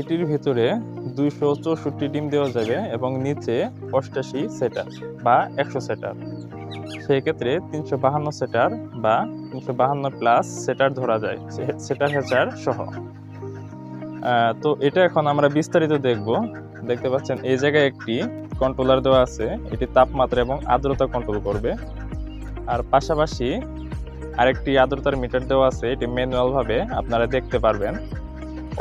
এটির ভিতরে দুইশো চৌষট্টি ডিম দেওয়া যাবে এবং নিচে অষ্টাশি সেটার বা একশো সেটার। সেই ক্ষেত্রে তিনশো বাহান্ন সেটার বা তিনশো বাহান্ন প্লাস সেটার ধরা যায় সেটার হেচার সহ। তো এটা এখন আমরা বিস্তারিত দেখব। দেখতে পাচ্ছেন, এই জায়গায় একটি কন্ট্রোলার দেওয়া আছে। এটি তাপমাত্রা এবং আর্দ্রতা কন্ট্রোল করবে। আর পাশাপাশি আরেকটি আর্দ্রতার মিটার দেওয়া আছে। এটি ম্যানুয়াল ভাবে আপনারা দেখতে পারবেন।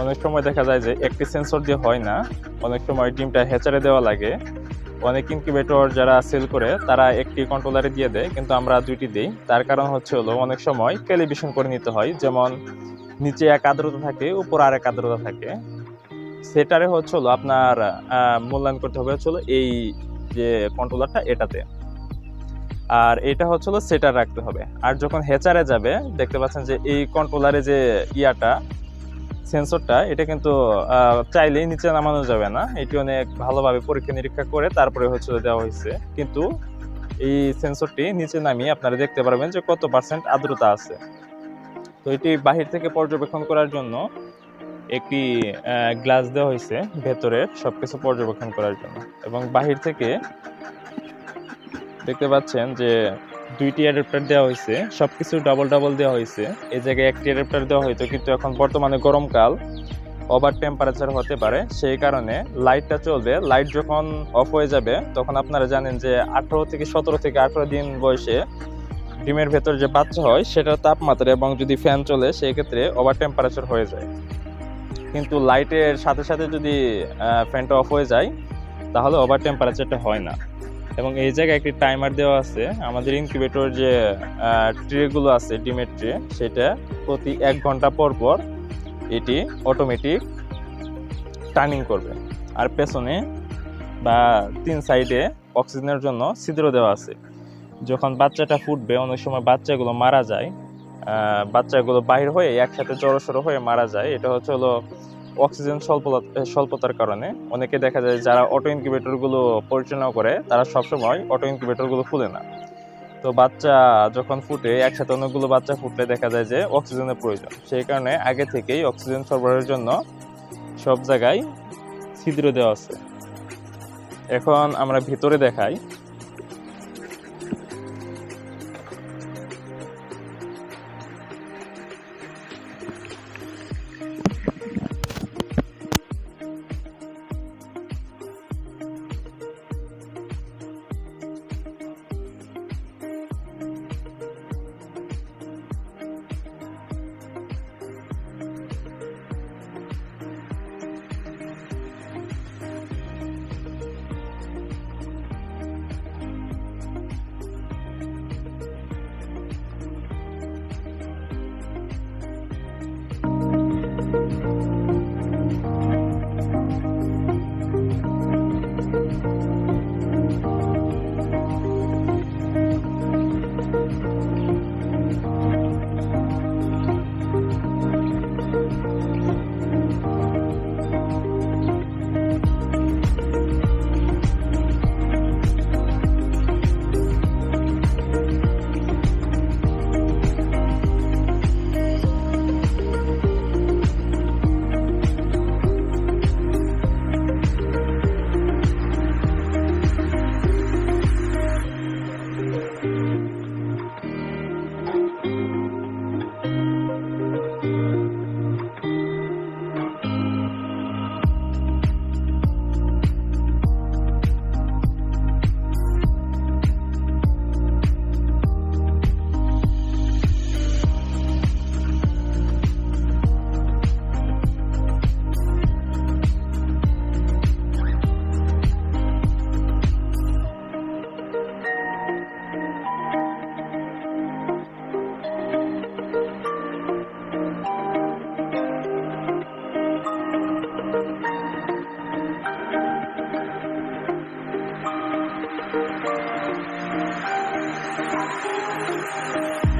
অনেক সময় দেখা যায় যে একটি সেন্সর দিয়ে হয় না, অনেক সময় ডিমটা হেচারে দেওয়া লাগে। অনেক ইনকিউবেটর যারা সেল করে, তারা একটি কন্ট্রোলারে দিয়ে দেয়, কিন্তু আমরা দুইটি দিই। তার কারণ হচ্ছে হলো, অনেক সময় ক্যালিব্রেশন করে নিতে হয়, যেমন নিচে এক আর্দ্রতা থাকে, উপর আর এক আর্দ্রতা থাকে। সেটারে হচ্ছে হলো আপনার মূল্যায়ন করতে হবে হচ্ছে এই যে কন্ট্রোলারটা এটাতে। আর এটা হচ্ছে হলো সেটার রাখতে হবে। আর যখন হেচারে যাবে, দেখতে পাচ্ছেন যে এই কন্ট্রোলারে যে ইয়াটা সেন্সরটা, এটা কিন্তু চাইলেই নিচে নামানো যাবে না। এটি অনেক ভালোভাবে পরীক্ষা নিরীক্ষা করে তারপরে হচ্ছে দেওয়া হয়েছে। কিন্তু এই সেন্সরটি নিচে নামিয়ে আপনারা দেখতে পারবেন যে কত পার্সেন্ট আর্দ্রতা আছে। তো এটি বাহির থেকে পর্যবেক্ষণ করার জন্য একটি গ্লাস দেওয়া হয়েছে ভেতরে সব কিছু পর্যবেক্ষণ করার জন্য। এবং বাহির থেকে দেখতে পাচ্ছেন যে দুইটি অ্যাডাপ্টার দেওয়া হয়েছে। সব কিছু ডাবল ডাবল দেওয়া হয়েছে। এই জায়গায় একটি অ্যাডাপ্টার দেওয়া হয়তো, কিন্তু এখন বর্তমানে গরমকাল ওভার টেম্পারেচার হতে পারে। সেই কারণে লাইটটা চলবে। লাইট যখন অফ হয়ে যাবে, তখন আপনারা জানেন যে আঠারো থেকে সতেরো থেকে আঠারো দিন বয়সে ডিমের ভেতর যে বাচ্চা হয় সেটার তাপমাত্রা এবং যদি ফ্যান চলে, সেই ক্ষেত্রে ওভার টেম্পারেচার হয়ে যায়। কিন্তু লাইটের সাথে সাথে যদি ফ্যানটা অফ হয়ে যায়, তাহলে ওভার টেম্পারেচারটা হয় না। এবং এই জায়গায় একটি টাইমার দেওয়া আছে। আমাদের ইনকিউবেটর যে ট্রেগুলো আছে, ডিমের ট্রে সেটা প্রতি এক ঘণ্টা পর পর এটি অটোমেটিক টার্নিং করবে। আর পেছনে বা তিন সাইডে অক্সিজেনের জন্য ছিদ্র দেওয়া আছে। যখন বাচ্চাটা ফুটবে, অনেক সময় বাচ্চাগুলো মারা যায় বাচ্চাগুলো বাইর হয়ে একসাথে জড়ো জড়সড়ো হয়ে মারা যায়, এটা হচ্ছে হলো অক্সিজেন স্বল্পতা স্বল্পতার কারণে অনেকে দেখা যায় যারা অটো ইনকিউবেটরগুলো পরিচালনা করে, তারা সবসময় অটো ইনকিউবেটরগুলো খুলে না। তো বাচ্চা যখন ফুটে, একসাথে অনেকগুলো বাচ্চা ফুটলে দেখা যায় যে অক্সিজেনের প্রয়োজন। সেই কারণে আগে থেকেই অক্সিজেন সরবরাহের জন্য সব জায়গায় ছিদ্র দেওয়া আছে। এখন আমরা ভিতরে দেখাই। Thank you.